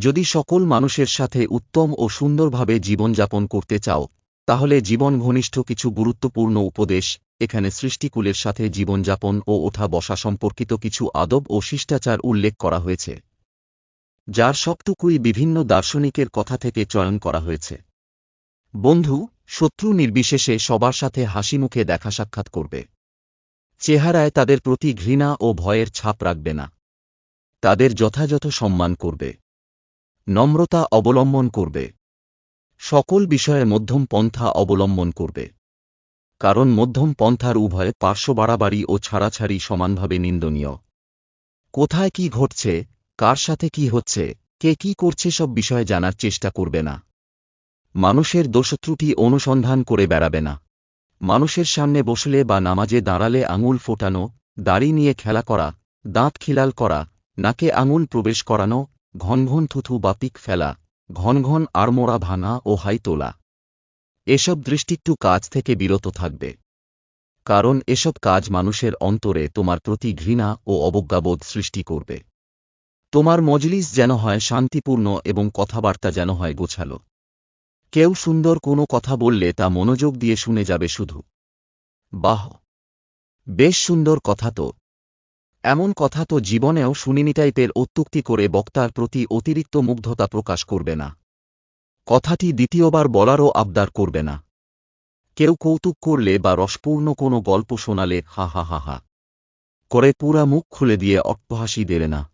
যদি সকল মানুষের সাথে উত্তম ও সুন্দরভাবে জীবনযাপন করতে চাও, তাহলে জীবন ঘনিষ্ঠ কিছু গুরুত্বপূর্ণ উপদেশ, এখানে সৃষ্টিকুলের সাথে জীবনযাপন ও ওঠা বসা সম্পর্কিত কিছু আদব ও শিষ্টাচার উল্লেখ করা হয়েছে, যার সবটুকুই বিভিন্ন দার্শনিকের কথা থেকে চয়ন করা হয়েছে। বন্ধু, শত্রু নির্বিশেষে সবার সাথে হাসিমুখে দেখা সাক্ষাৎ করবে। চেহারায় তাদের প্রতি ঘৃণা ও ভয়ের ছাপ রাখবে না। তাদের যথাযথ সম্মান করবে। নম্রতা অবলম্বন করবে। সকল বিষয়ে মধ্যম পন্থা অবলম্বন করবে। কারণ মধ্যম পন্থার উভয় পার্শ্ব বাড়াবাড়ি ও ছাড়াছাড়ি সমানভাবে নিন্দনীয়। কোথায় কি ঘটছে, কার সাথে কি হচ্ছে, কে কি করছে সব বিষয়ে জানার চেষ্টা করবে না। মানুষের দোষত্রুটি অনুসন্ধান করে বেড়াবে না। মানুষের সামনে বসলে বা নামাজে দাঁড়ালে আঙুল ফোটানো, দাড়ি নিয়ে খেলা করা, দাঁত খিলাল করা, নাকে আঙুল প্রবেশ করানো ঘন ঘন থুথু বা পিক ফেলা ঘন ঘন আড়মোড়া ভাঙা ও হাই তোলা এসব দৃষ্টিকটু কাজ থেকে বিরত থাকবে। কারণ এসব কাজ মানুষের অন্তরে তোমার প্রতি ঘৃণা ও অবজ্ঞাবোধ সৃষ্টি করবে। তোমার মজলিস যেন হয় শান্তিপূর্ণ এবং কথাবার্তা যেন হয় গোছালো। কেউ সুন্দর কোনো কথা বললে তা মনোযোগ দিয়ে শুনে যাবে শুধু। বাহ! বেশ সুন্দর কথা তো। এমন কথা তো জীবনেও শুনিনি টাইপের অত্যুক্তি করে বক্তার প্রতি অতিরিক্ত মুগ্ধতা প্রকাশ করবে না। কথাটি দ্বিতীয়বার বলারও আবদার করবে না। কেউ কৌতুক করলে বা রসপূর্ণ কোনো গল্প শোনালে হা হা হা হা করে পুরা মুখ খুলে দিয়ে অট্টহাসি দেবে না।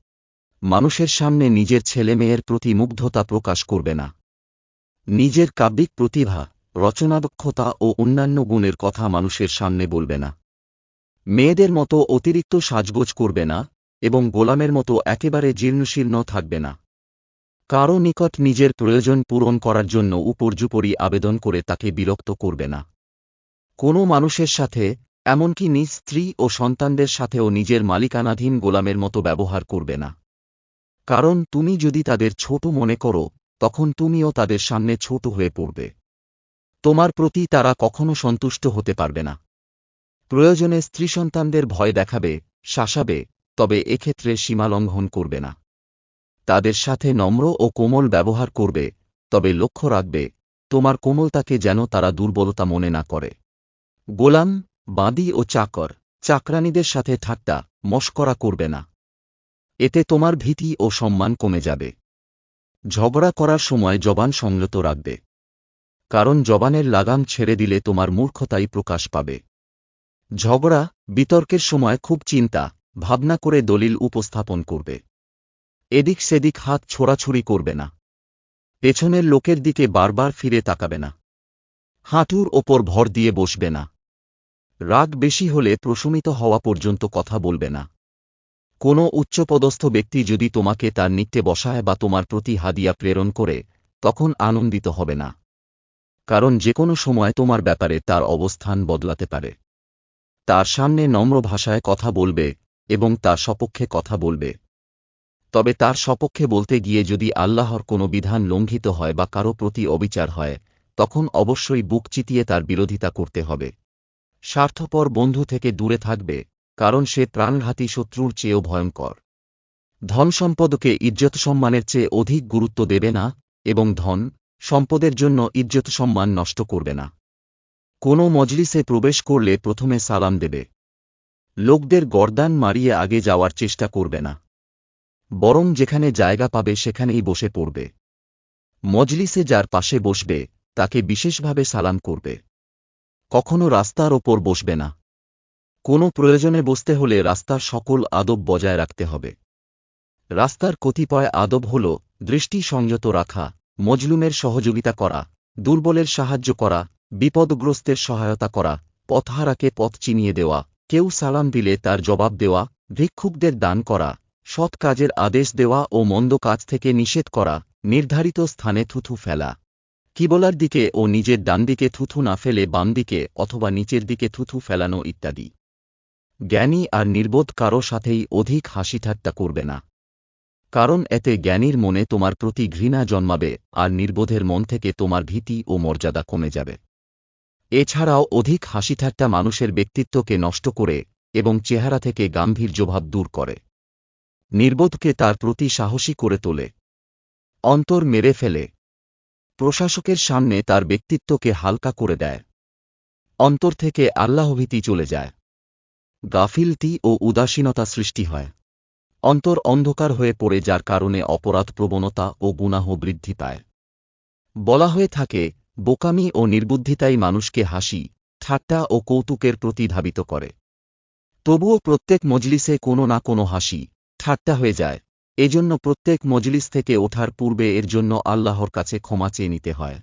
মানুষের সামনে নিজের ছেলে মেয়ের প্রতি মুগ্ধতা প্রকাশ করবে না। নিজের কাব্যিক প্রতিভা, রচনাদক্ষতা ও অন্যান্য গুণের কথা মানুষের সামনে বলবে না। মেয়েদের মতো অতিরিক্ত সাজগোজ করবে না এবং গোলামের মতো একেবারে জীর্ণশীর্ণ থাকবে না। কারও নিকট নিজের প্রয়োজন পূরণ করার জন্য উপর্যুপরি আবেদন করে তাকে বিরক্ত করবে না। কোনো মানুষের সাথে, এমনকি নিজ স্ত্রী ও সন্তানদের সাথেও নিজের মালিকানাধীন গোলামের মতো ব্যবহার করবে না। কারণ তুমি যদি তাদের ছোট মনে করো, তখন তুমিও তাদের সামনে ছোট হয়ে পড়বে। তোমার প্রতি তারা কখনো সন্তুষ্ট হতে পারবে না। প্রয়োজনে স্ত্রী সন্তানদের ভয় দেখাবে, শাসাবে, তবে এক্ষেত্রে সীমালঙ্ঘন করবে না। তাদের সাথে নম্র ও কোমল ব্যবহার করবে, তবে লক্ষ্য রাখবে, তোমার কোমলতাকে যেন তারা দুর্বলতা মনে না করে। গোলাম, বাঁদি ও চাকর চাকরানীদের সাথে ঠাট্টা, মস্করা করবে না। এতে তোমার ভীতি ও সম্মান কমে যাবে। ঝগড়া করার সময় জবান সংযত রাখবে। কারণ জবানের লাগাম ছেড়ে দিলে তোমার মূর্খতাই প্রকাশ পাবে। ঝগড়া বিতর্কের সময় খুব চিন্তা, ভাবনা করে দলিল উপস্থাপন করবে। এদিক সেদিক হাত ছোড়াছুড়ি করবে না। পেছনের লোকের দিকে বারবার ফিরে তাকাবে না। হাঁটুর ওপর ভর দিয়ে বসবে না। রাগ বেশি হলে প্রশমিত হওয়া পর্যন্ত কথা বলবে না। কোনো উচ্চপদস্থ ব্যক্তি যদি তোমাকে তার নিত্যে বসায় বা তোমার প্রতি হাদিয়া প্রেরণ করে, তখন আনন্দিত হবে না। কারণ যে কোনো সময় তোমার ব্যাপারে তার অবস্থান বদলাতে পারে। তার সামনে নম্র ভাষায় কথা বলবে এবং তার সপক্ষে কথা বলবে। তবে তার সপক্ষে বলতে গিয়ে যদি আল্লাহর কোনো বিধান লঙ্ঘিত হয় বা কারও প্রতি অবিচার হয়, তখন অবশ্যই বুক চিতিয়ে তার বিরোধিতা করতে হবে। স্বার্থপর বন্ধু থেকে দূরে থাকবে, কারণ সে প্রাণঘাতী শত্রুর চেয়েও ভয়ঙ্কর। ধন সম্পদকে ইজ্জত সম্মানের চেয়ে অধিক গুরুত্ব দেবে না, এবং ধন সম্পদের জন্য ইজ্জত সম্মান নষ্ট করবে না। কোনো মজলিসে প্রবেশ করলে প্রথমে সালাম দেবে। লোকদের গর্দান মারিয়ে আগে যাওয়ার চেষ্টা করবে না। বরং যেখানে জায়গা পাবে সেখানেই বসে পড়বে। মজলিসে যার পাশে বসবে, তাকে বিশেষভাবে সালাম করবে। কখনো রাস্তার ওপর বসবে না। কোনো প্রয়োজনে বসতে হলে রাস্তার সকল আদব বজায় রাখতে হবে। রাস্তার কতিপয় আদব হল দৃষ্টি সংযত রাখা, মজলুমের সহযোগিতা করা, দুর্বলের সাহায্য করা বিপদগ্রস্তের সহায়তা করা, পথহারাকে পথ চিনিয়ে দেওয়া, কেউ সালাম দিলে তার জবাব দেওয়া, ভিক্ষুকদের দান করা, সৎ কাজের আদেশ দেওয়া ও মন্দ কাজ থেকে নিষেধ করা, নির্ধারিত স্থানে থুথু ফেলা। কিবলার দিকে ও নিজের ডান দিকে থুথু না ফেলে বাম দিকে অথবা নিচের দিকে থুথু ফেলানো ইত্যাদি। জ্ঞানী আর নির্বোধ কারও সাথেই অধিক হাসি ঠাট্টা করবে না। কারণ এতে জ্ঞানীর মনে তোমার প্রতি ঘৃণা জন্মাবে আর নির্বোধের মন থেকে তোমার ভীতি ও মর্যাদা কমে যাবে। এছাড়াও অধিক হাসি ঠাট্টা মানুষের ব্যক্তিত্বকে নষ্ট করে এবং চেহারা থেকে গাম্ভীর্যভাব দূর করে। নির্বোধকে তার প্রতি সাহসী করে তোলে। অন্তর মেরে ফেলে। প্রশাসকের সামনে তার ব্যক্তিত্বকে হালকা করে দেয়। অন্তর থেকে আল্লাহভীতি চলে যায়। গাফিলতি ও উদাসীনতা সৃষ্টি হয়। অন্তর অন্ধকার হয়ে পড়ে যার কারণে অপরাধ প্রবণতা ও গুনাহ বৃদ্ধি পায়। বলা হয়ে থাকে বোকামি ও নির্বুদ্ধিতাই মানুষকে হাসি, ঠাট্টা ও কৌতুকের প্রতি ধাবিত করে। তবুও প্রত্যেক মজলিসে কোনো না কোনো হাসি, ঠাট্টা হয়ে যায়। এজন্য প্রত্যেক মজলিস থেকে ওঠার পূর্বে এর জন্য আল্লাহর কাছে ক্ষমা চেয়ে নিতে হয়।